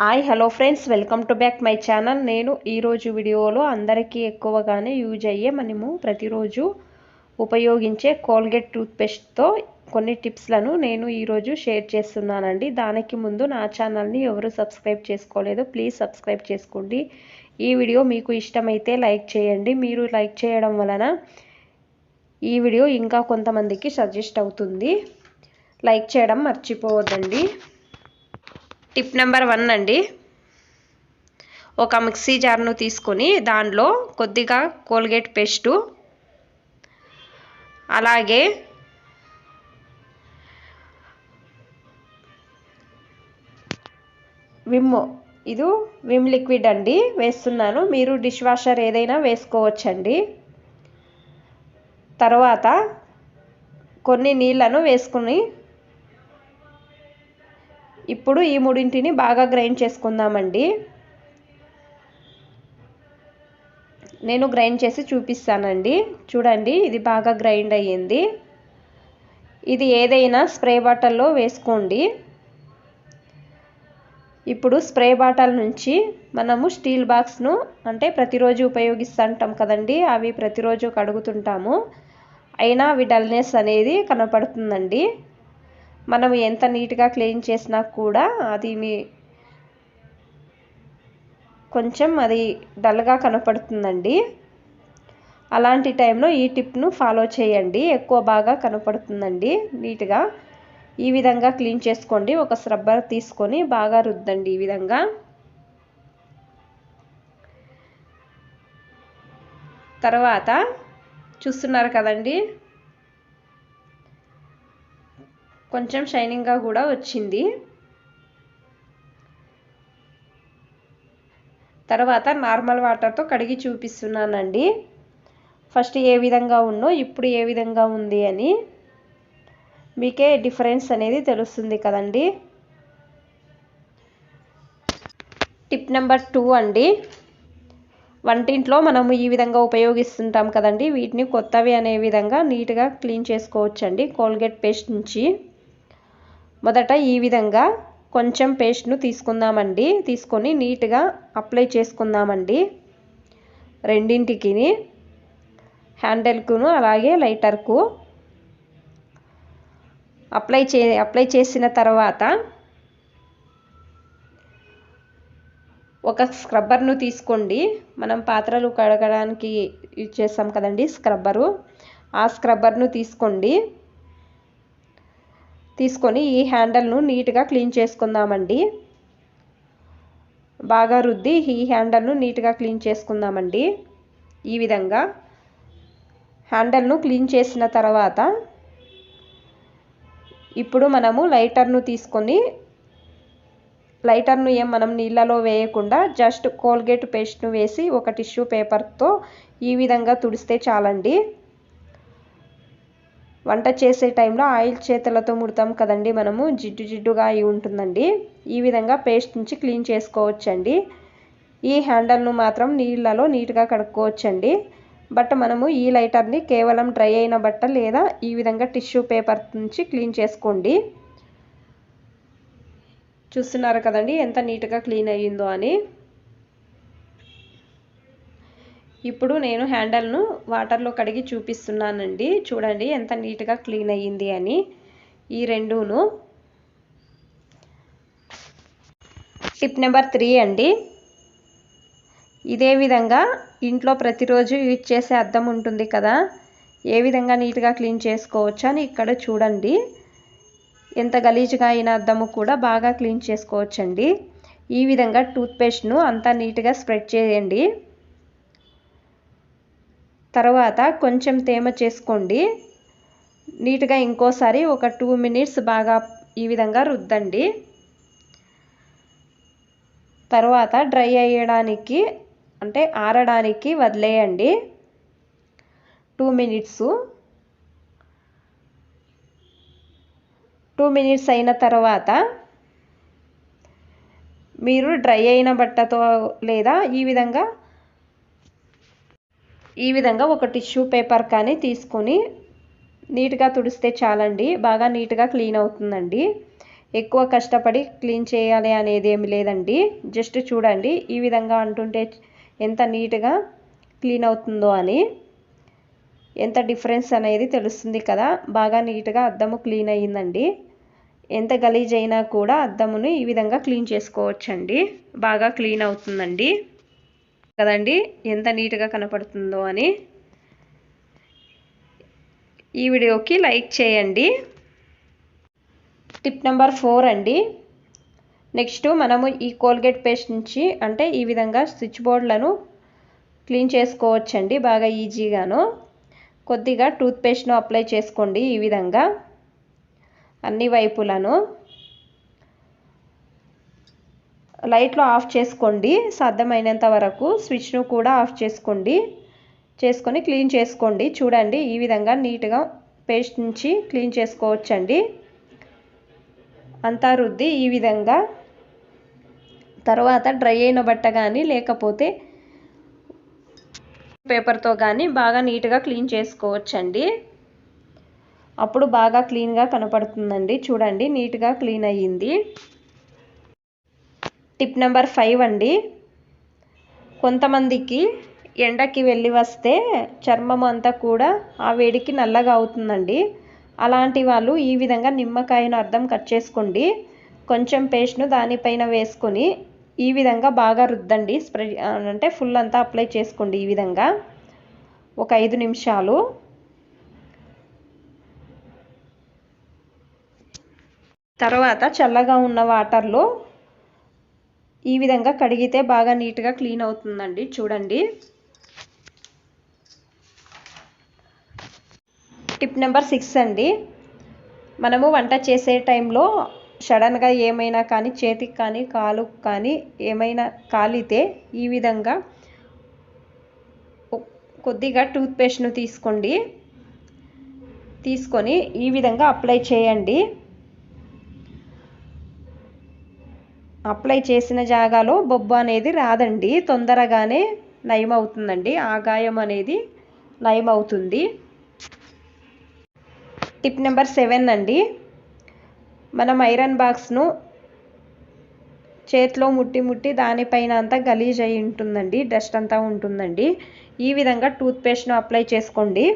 Hi hello friends welcome to back my channel నేను ఈరోజు వీడియోలో అందరికీ ఎక్కువగానే యూజ్ అయ్యే మనము ప్రతిరోజు ఉపయోగించే కోల్గేట్ టూత్పేస్ట్తో కొన్ని టిప్స్లను నేను ఈరోజు షేర్ చేస్తున్నానండి. దానికి ముందు నా ఛానల్ని ఎవరు సబ్స్క్రైబ్ చేసుకోలేదు ప్లీజ్ సబ్స్క్రైబ్ చేసుకోండి. ఈ వీడియో మీకు ఇష్టమైతే లైక్ చేయండి. మీరు లైక్ చేయడం వలన ఈ వీడియో ఇంకా కొంతమందికి సజెస్ట్ అవుతుంది. లైక్ చేయడం మర్చిపోవద్దండి. టిప్ నెంబర్ వన్ అండి. ఒక మిక్సీ జార్ను తీసుకొని దానిలో కొద్దిగా కోల్గేట్ పేస్టు అలాగే విమ్ ఇది విమ్ లిక్విడ్ అండి వేస్తున్నాను. మీరు డిష్ వాషర్ ఏదైనా వేసుకోవచ్చండి. తర్వాత కొన్ని నీళ్ళను వేసుకుని ఇప్పుడు ఈ మూడింటిని బాగా గ్రైండ్ చేసుకుందామండి. నేను గ్రైండ్ చేసి చూపిస్తానండి. చూడండి ఇది బాగా గ్రైండ్ అయ్యింది. ఇది ఏదైనా స్ప్రే బాటల్లో వేసుకోండి. ఇప్పుడు స్ప్రే బాటల్ నుంచి మనము స్టీల్ బాక్స్ను అంటే ప్రతిరోజు ఉపయోగిస్తుంటాం కదండి అవి ప్రతిరోజు కడుగుతుంటాము. అయినా అవి డల్నెస్ అనేది కనపడుతుందండి. మనం ఎంత నీట్గా క్లీన్ చేసినా కూడా అది మీ కొంచెం అది డల్గా కనపడుతుందండి. అలాంటి టైంలో ఈ టిప్ను ఫాలో చేయండి. ఎక్కువ బాగా కనపడుతుందండి నీట్గా. ఈ విధంగా క్లీన్ చేసుకోండి. ఒక స్రబ్బర్ తీసుకొని బాగా రుద్దండి ఈ విధంగా. తర్వాత చూస్తున్నారు కదండి. కొంచెం షైనింగ్గా కూడా వచ్చింది. తర్వాత నార్మల్ వాటర్తో కడిగి చూపిస్తున్నానండి. ఫస్ట్ ఏ విధంగా ఉన్నో ఇప్పుడు ఏ విధంగా ఉంది అని మీకే డిఫరెన్స్ అనేది తెలుస్తుంది కదండి. టిప్ నెంబర్ టూ అండి. వంటింట్లో మనము ఈ విధంగా ఉపయోగిస్తుంటాం కదండి. వీటిని కొత్తవి అనే విధంగా నీట్గా క్లీన్ చేసుకోవచ్చండి. కోల్గేట్ పేస్ట్ నుంచి. మొదట ఈ విధంగా కొంచెం పేస్ట్ను తీసుకుందామండి. తీసుకొని నీట్గా అప్లై చేసుకుందామండి. రెండింటికి హ్యాండిల్కును అలాగే లైటర్కు అప్లై చే అప్లై చేసిన తర్వాత ఒక స్క్రబ్బర్ను తీసుకోండి. మనం పాత్రలు కడగడానికి యూజ్ చేస్తాం కదండి స్క్రబ్బరు ఆ స్క్రబ్బర్ను తీసుకోండి. తీసుకొని ఈ హ్యాండల్ను నీట్గా క్లీన్ చేసుకుందామండి. బాగా రుద్ది ఈ హ్యాండల్ను నీట్గా క్లీన్ చేసుకుందామండి. ఈ విధంగా హ్యాండల్ను క్లీన్ చేసిన తర్వాత ఇప్పుడు మనము లైటర్ను తీసుకొని లైటర్ను ఏం మనం నీళ్ళలో వేయకుండా జస్ట్ కోల్గేట్ పేస్ట్ను వేసి ఒక టిష్యూ పేపర్తో ఈ విధంగా తుడిస్తే చాలండి. వంట చేసే టైంలో ఆయిల్ చేతులతో ముడతాం కదండి మనము. జిడ్డు జిడ్డుగా అయి ఉంటుందండి. ఈ విధంగా పేస్ట్ నుంచి క్లీన్ చేసుకోవచ్చండి. ఈ హ్యాండల్ను మాత్రం నీళ్ళలో నీట్గా కడుక్కోవచ్చండి. బట్ మనము ఈ లైటర్ని కేవలం డ్రై అయిన బట్ట లేదా ఈ విధంగా టిష్యూ పేపర్ నుంచి క్లీన్ చేసుకోండి. చూస్తున్నారు కదండి ఎంత నీట్గా క్లీన్ అయ్యిందో అని. ఇప్పుడు నేను హ్యాండల్ను వాటర్లో కడిగి చూపిస్తున్నానండి. చూడండి ఎంత నీట్గా క్లీన్ అయ్యింది అని. ఈ రెండును టిప్ నెంబర్ త్రీ అండి. ఇదే విధంగా ఇంట్లో ప్రతిరోజు యూజ్ చేసే అద్దం ఉంటుంది కదా ఏ విధంగా నీట్గా క్లీన్ చేసుకోవచ్చు అని ఇక్కడ చూడండి. ఎంత గలీజ్గా అయిన అద్దము కూడా బాగా క్లీన్ చేసుకోవచ్చండి. ఈ విధంగా టూత్పేస్ట్ను అంతా నీట్గా స్ప్రెడ్ చేయండి. తర్వాత కొంచెం తేమ చేసుకోండి. నీట్గా ఇంకోసారి ఒక టూ మినిట్స్ బాగా ఈ విధంగా రుద్దండి. తర్వాత డ్రై అయ్యడానికి అంటే ఆరడానికి వదిలేయండి. టూ మినిట్స్ టూ మినిట్స్ అయిన తర్వాత మీరు డ్రై అయిన బట్టతో లేదా ఈ విధంగా ఈ విధంగా ఒక టిష్యూ పేపర్ కానీ తీసుకొని నీట్గా తుడిస్తే చాలండి. బాగా నీట్గా క్లీన్ అవుతుందండి. ఎక్కువ కష్టపడి క్లీన్ చేయాలి అనేది ఏమి లేదండి. జస్ట్ చూడండి ఈ విధంగా అంటుంటే ఎంత నీట్గా క్లీన్ అవుతుందో అని. ఎంత డిఫరెన్స్ అనేది తెలుస్తుంది కదా. బాగా నీట్గా అద్దము క్లీన్ అయ్యిందండి. ఎంత గలీజ్ అయినా కూడా అద్దమును ఈ విధంగా క్లీన్ చేసుకోవచ్చండి. బాగా క్లీన్ అవుతుందండి. కదండి? ఎంత నీట్గా కనపడుతుందో అని. ఈ వీడియోకి లైక్ చేయండి. టిప్ నెంబర్ ఫోర్ అండి. నెక్స్ట్ మనము ఈ కోల్గేట్ పేస్ట్ నుంచి అంటే ఈ విధంగా స్విచ్ బోర్డులను క్లీన్ చేసుకోవచ్చండి బాగా ఈజీగాను. కొద్దిగా టూత్పేస్ట్ను అప్లై చేసుకోండి ఈ విధంగా. అన్ని వైపులను. లైట్లు ఆఫ్ చేసుకోండి. సాధ్యమైనంత వరకు స్విచ్ను కూడా ఆఫ్ చేసుకోండి. చేసుకొని క్లీన్ చేసుకోండి. చూడండి ఈ విధంగా నీట్గా పేస్ట్ నుంచి క్లీన్ చేసుకోవచ్చండి. అంతా రుద్ది ఈ విధంగా. తర్వాత డ్రై అయిన బట్ట కానీ లేకపోతే పేపర్తో కానీ బాగా నీట్గా క్లీన్ చేసుకోవచ్చండి. అప్పుడు బాగా క్లీన్గా కనపడుతుందండి. చూడండి నీట్గా క్లీన్ అయ్యింది. టిప్ నెంబర్ ఫైవ్ అండి. కొంతమందికి ఎండకి వెళ్ళి వస్తే చర్మం అంతా కూడా ఆ వేడికి నల్లగా అవుతుందండి. అలాంటి వాళ్ళు ఈ విధంగా నిమ్మకాయను అర్థం కట్ చేసుకోండి. కొంచెం పేస్ట్ను దానిపైన వేసుకొని ఈ విధంగా బాగా రుద్దండి. స్ప్రెడ్ అంటే ఫుల్ అంతా అప్లై చేసుకోండి ఈ విధంగా. ఒక ఐదు నిమిషాలు. తర్వాత చల్లగా ఉన్న వాటర్లో ఈ విధంగా కడిగితే బాగా నీట్గా క్లీన్ అవుతుందండి. చూడండి. టిప్ నెంబర్ సిక్స్ అండి. మనము వంట చేసే టైంలో సడన్గా ఏమైనా కానీ చేతికి కానీ కాలు కానీ ఏమైనా కాలితే ఈ విధంగా కొద్దిగా టూత్పేస్ట్ను తీసుకోండి. తీసుకొని ఈ విధంగా అప్లై చేయండి. అప్లై చేసిన జాగాలో బొబ్బు అనేది రాదండి. తొందరగానే నయం అవుతుందండి ఆ గాయం అనేది నయం అవుతుంది టిప్ నెంబర్ సెవెన్ అండి. మనం ఐరన్ బాక్స్ను చేతిలో ముట్టి ముట్టి దానిపైన అంతా గలీజ్ అయి ఉంటుందండి. డస్ట్ అంతా ఉంటుందండి. ఈ విధంగా టూత్పేస్ట్ను అప్లై చేసుకోండి.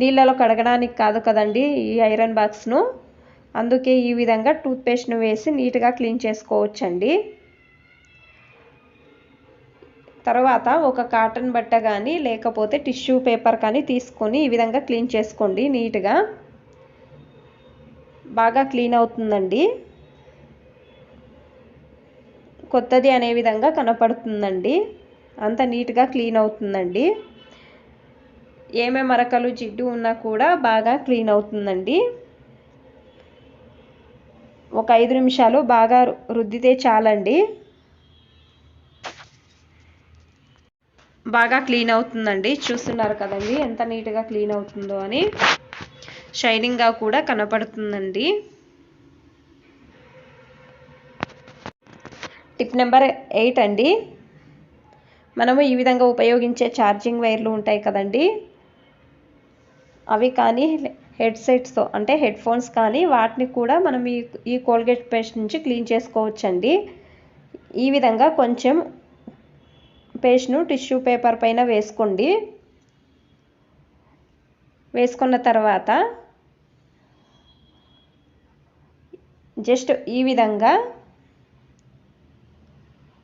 నీళ్ళలో కడగడానికి కాదు కదండి ఈ ఐరన్ బాక్స్ను. అందుకే ఈ విధంగా టూత్పేస్ట్ను వేసి నీట్గా క్లీన్ చేసుకోవచ్చండి. తర్వాత ఒక కాటన్ బట్ట కానీ లేకపోతే టిష్యూ పేపర్ కానీ తీసుకొని ఈ విధంగా క్లీన్ చేసుకోండి నీట్గా. బాగా క్లీన్ అవుతుందండి. కొత్తది అనే విధంగా కనపడుతుందండి. అంత నీట్గా క్లీన్ అవుతుందండి. ఏమే మరకలు జిడ్డు ఉన్నా కూడా బాగా క్లీన్ అవుతుందండి. ఒక ఐదు నిమిషాలు బాగా రుద్దితే చాలండి. బాగా క్లీన్ అవుతుందండి. చూస్తున్నారు కదండి ఎంత నీట్గా క్లీన్ అవుతుందో అని. షైనింగ్గా కూడా కనపడుతుందండి. టిప్ నెంబర్ ఎయిట్ అండి. మనము ఈ విధంగా ఉపయోగించే ఛార్జింగ్ వైర్లు ఉంటాయి కదండి. అవి కానీ హెడ్సెట్స్తో అంటే హెడ్ ఫోన్స్ కానీ వాటిని కూడా మనం ఈ ఈ కోల్గేట్ పేస్ట్ నుంచి క్లీన్ చేసుకోవచ్చండి. ఈ విధంగా కొంచెం పేస్ట్ను టిష్యూ పేపర్ పైన వేసుకోండి. వేసుకున్న తర్వాత జస్ట్ ఈ విధంగా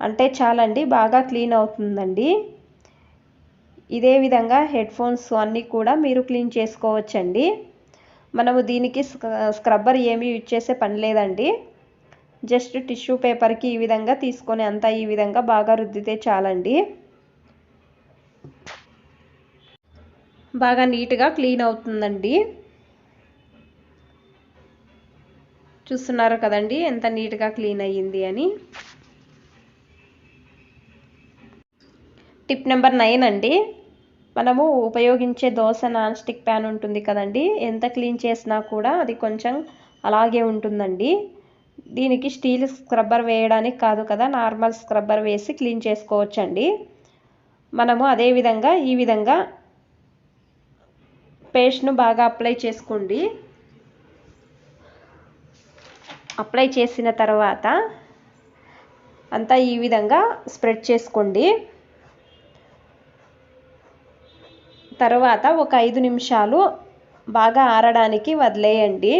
అంటే చాలండి బాగా క్లీన్ అవుతుందండి. ఇదే విధంగా హెడ్ ఫోన్స్ అన్నీ కూడా మీరు క్లీన్ చేసుకోవచ్చండి. మనము దీనికి స్క్రబ్బర్ ఏమీ యూజ్ చేసే పని లేదండి. జస్ట్ టిష్యూ పేపర్కి ఈ విధంగా తీసుకొని అంతా ఈ విధంగా బాగా రుద్దితే చాలండి. బాగా నీట్గా క్లీన్ అవుతుందండి. చూస్తున్నారు కదండి ఎంత నీట్గా క్లీన్ అయ్యింది అని. టిప్ నెంబర్ నైన్ అండి. మనము ఉపయోగించే దోశ నాన్ స్టిక్ ప్యాన్ ఉంటుంది కదండి. ఎంత క్లీన్ చేసినా కూడా అది కొంచెం అలాగే ఉంటుందండి. దీనికి స్టీల్ స్క్రబ్బర్ వేయడానికి కాదు కదా నార్మల్ స్క్రబ్బర్ వేసి క్లీన్ చేసుకోవచ్చండి. మనము అదేవిధంగా ఈ విధంగా పేస్ట్ను బాగా అప్లై చేసుకోండి. అప్లై చేసిన తర్వాత అంతా ఈ విధంగా స్ప్రెడ్ చేసుకోండి. తర్వాత ఒక ఐదు నిమిషాలు బాగా ఆరడానికి వదిలేయండి.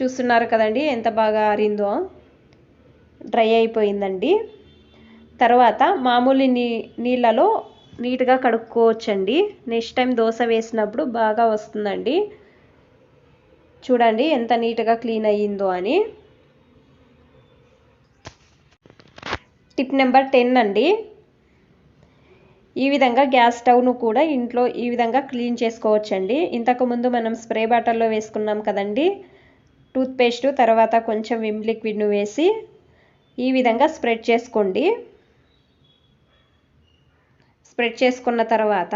చూస్తున్నారు కదండి ఎంత బాగా ఆరిందో? డ్రై అయిపోయిందండి. తర్వాత మామూలు నీ నీళ్ళలో నీట్గా కడుక్కోవచ్చండి. నెక్స్ట్ టైం దోశ వేసినప్పుడు బాగా వస్తుందండి. చూడండి ఎంత నీట్గా క్లీన్ అయ్యిందో అని. టిప్ నెంబర్ టెన్ అండి. ఈ విధంగా గ్యాస్ స్టవ్ను కూడా ఇంట్లో ఈ విధంగా క్లీన్ చేసుకోవచ్చండి. ఇంతకుముందు మనం స్ప్రే బాటల్లో వేసుకున్నాం కదండి. టూత్పేస్ట్ తర్వాత కొంచెం విమ్ లిక్విడ్ను వేసి ఈ విధంగా స్ప్రెడ్ చేసుకోండి. స్ప్రెడ్ చేసుకున్న తర్వాత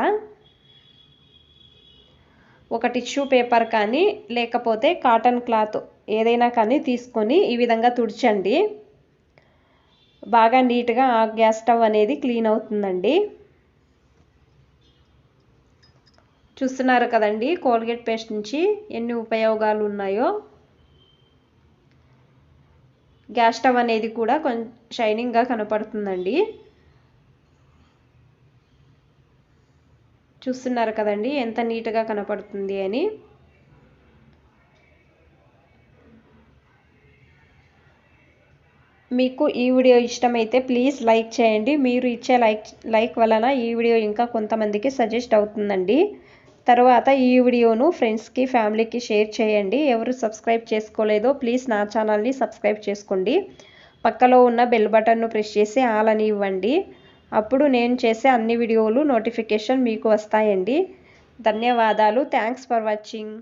ఒక టిష్యూ పేపర్ కానీ లేకపోతే కాటన్ క్లాత్ ఏదైనా కానీ తీసుకొని ఈ విధంగా తుడిచండి. బాగా నీట్గా ఆ గ్యాస్ స్టవ్ అనేది క్లీన్ అవుతుందండి. చూస్తున్నారు కదండి కోల్గేట్ పేస్ట్ నుంచి ఎన్ని ఉపయోగాలు ఉన్నాయో. గ్యాస్ స్టవ్ అనేది కూడా కొంచెం షైనింగ్గా కనపడుతుందండి. చూస్తున్నారు కదండి ఎంత నీట్గా కనపడుతుంది అని. మీకు ఈ వీడియో ఇష్టమైతే ప్లీజ్ లైక్ చేయండి. మీరు ఇచ్చే లైక్ లైక్ వలన ఈ వీడియో ఇంకా కొంతమందికి సజెస్ట్ అవుతుందండి. తర్వాత ఈ వీడియోను ఫ్రెండ్స్కి ఫ్యామిలీకి షేర్ చేయండి. ఎవరు సబ్స్క్రైబ్ చేసుకోలేదో ప్లీజ్ నా ఛానల్ని సబ్స్క్రైబ్ చేసుకోండి. పక్కలో ఉన్న బెల్ బటన్ను ప్రెస్ చేసి ఆల్ అని ఇవ్వండి అప్పుడు నేను చేసే అన్ని వీడియోలు నోటిఫికేషన్ మీకు వస్తాయండి. ధన్యవాదాలు. Thanks for watching.